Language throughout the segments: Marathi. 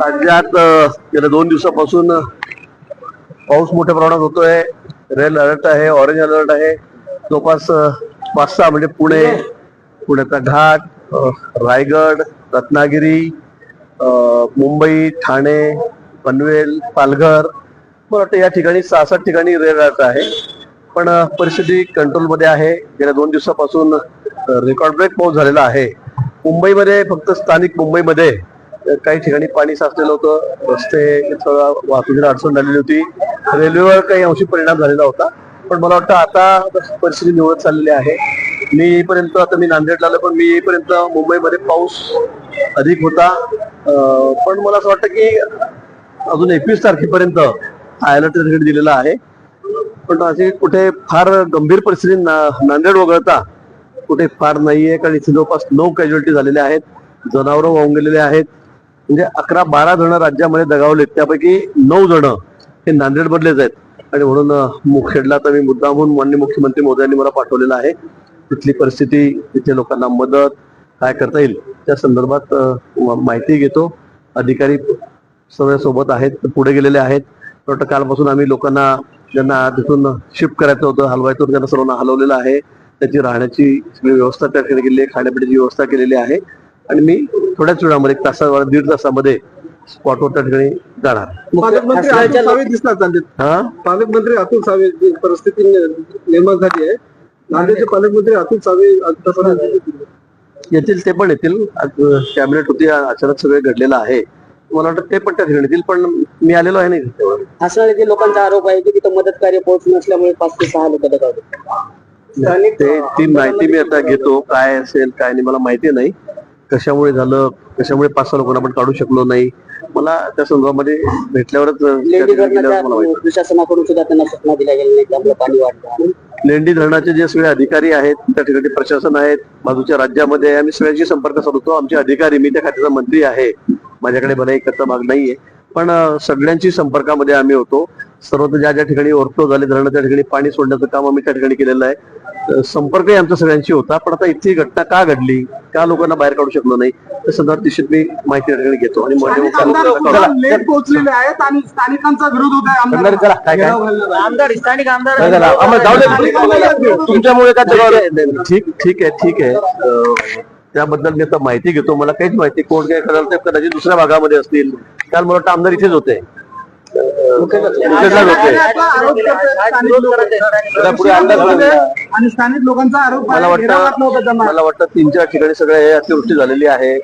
राज्यात गेल्या दोन दिवसापासून पाऊस मोठ्या प्रमाणात होतोय. रेड अलर्ट आहे ऑरेंज अलर्ट आहे. जवळपास पाच सहा म्हणजे पुणे पुण्याचा घाट रायगड रत्नागिरी मुंबई ठाणे पनवेल पालघर. मला वाटतं या ठिकाणी सहा सात ठिकाणी रेड अलर्ट आहे. पण परिस्थिती कंट्रोलमध्ये आहे. गेल्या दोन दिवसापासून रेकॉर्ड ब्रेक पाऊस झालेला आहे. मुंबईमध्ये फक्त स्थानिक मुंबईमध्ये काही ठिकाणी पाणी साचलेलं होतं. रस्ते थोडा वाहतुकीला अडचण झालेली होती. रेल्वेवर काही अंशी परिणाम झालेला होता. पण मला वाटतं आता परिस्थिती निवडत चाललेली आहे. मी येईपर्यंत आता मी नांदेडला आलो पण मी येईपर्यंत मुंबईमध्ये पाऊस अधिक होता. पण मला असं वाटतं की अजून एकवीस तारखेपर्यंत हाय अलर्ट दिलेला आहे. पण अशी कुठे फार गंभीर परिस्थिती ना- नांदेड वगळता कुठे फार नाहीये कारण इथे जवळपास नऊ कॅज्युअलिटी झालेल्या आहेत. जनावरं वाहून गेलेले आहेत. म्हणजे अकरा बारा जण राज्यामध्ये दगावलेत त्यापैकी नऊ जण हे नांदेड मधलेच आहेत. आणि म्हणून मुखेडला तर मी मुद्दामहून माननीय मुख्यमंत्री मोदयांनी मला पाठवलेला आहे. तिथली परिस्थिती तिथे लोकांना मदत काय करता येईल त्या संदर्भात माहिती घेतो. अधिकारी सगळे सोबत आहेत पुढे गेलेले आहेत. वाटतं कालपासून आम्ही लोकांना ज्यांना तिथून शिफ्ट करायचं होतं हलवायचं होतं त्यांना सर्वांना हलवलेलं आहे. त्याची राहण्याची सगळी व्यवस्था त्या ठिकाणी केलेली आहे खाण्यापिण्याची व्यवस्था केलेली आहे. आणि मी थोड्याच वेळामध्ये एक तासावर दीड तासामध्ये स्पॉटवर त्या ठिकाणी जाणार. पालकमंत्री अतुल सावे दिसतात नांदेड हा? पालकमंत्री अतुल सावे जी परिस्थिती नि- निर्माण झाली आहे. नांदेडचे पालकमंत्री अतुल सावे येतील ते पण येतील. आज कॅबिनेट होती अचानक सगळे घडलेलं आहे. मला वाटतं ते पण त्या ठिकाणी येतील पण मी आलेलो आहे नाही. जे लोकांचा आरोप आहे की तिथं मदत कार्य पोहोच नसल्यामुळे पाच ते सहा लोक दगावले. ते ती माहिती मी आता घेतो. काय असेल काय नाही मला माहिती नाही. कशामुळे झालं कशामुळे पाच सहा लोकांना आपण काढू शकलो नाही. मला त्या संदर्भामध्ये भेटल्यावरच प्रशासनाकडून सुद्धा त्यांना सूचना दिल्या गेल्या नाही त्यामुळे पाणी वाढलं लेंडी धरणाचे जे सगळे अधिकारी आहेत त्या ठिकाणी प्रशासन आहेत बाजूच्या राज्यामध्ये. आम्ही सगळ्यांशी संपर्क साधतो. आमचे अधिकारी मी त्या खात्याचा मंत्री आहे. माझ्याकडे भले एकचा भाग नाहीये. पण सगळ्यांशी संपर्कामध्ये आम्ही होतो. सर्व ज्या ज्या ठिकाणी ओव्हरफ्लो झाले धरण त्या ठिकाणी पाणी सोडण्याचं काम आम्ही त्या ठिकाणी केलेलं आहे. संपर्कही आमचा सगळ्यांशी होता पण आता इतकी घटना का घडली? का लोकांना बाहेर काढू शकलो नाही? त्या संदर्भात निश्चित मी माहिती त्या ठिकाणी घेतो आणि पोहोचलेले आहेत आणि स्थानिकांचा विरोध होत आहे चला, चला, काय, काय? आमदार आमदार स्थानिक आमदार. नाही, नाही, आम्हाला जाऊ दे. तुमच्यामुळे काय जगावं? ठीक ठीक आहे ठीक आहे. त्याबद्दल मी आता माहिती घेतो. मला काहीच माहिती कोण काय कराल ते कदाचित दुसऱ्या भागामध्ये असतील. काल मला वाटतं आमदार इथेच होते. आणि स्थानिक लोकांचा आरोप मला वाटतं. मला वाटतं तीन चार ठिकाणी सगळे हे अतिवृष्टी झालेली आहे.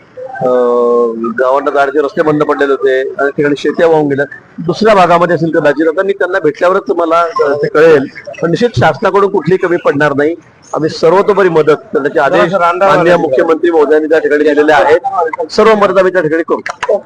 गावांना जाण्याचे रस्ते बंद पडलेले होते. आणि ठिकाणी शेत्या वाहून गेल्या. दुसऱ्या भागामध्ये असेल कदाचित आता मी त्यांना भेटल्यावरच मला ते कळेल. पण निश्चित शासनाकडून कुठली कमी पडणार नाही. आम्ही सर्वतोपरी मदत करण्याचे आदेश माननीय मुख्यमंत्री महोदयांनी त्या ठिकाणी दिलेले आहेत. सर्व मदत आम्ही त्या ठिकाणी करू.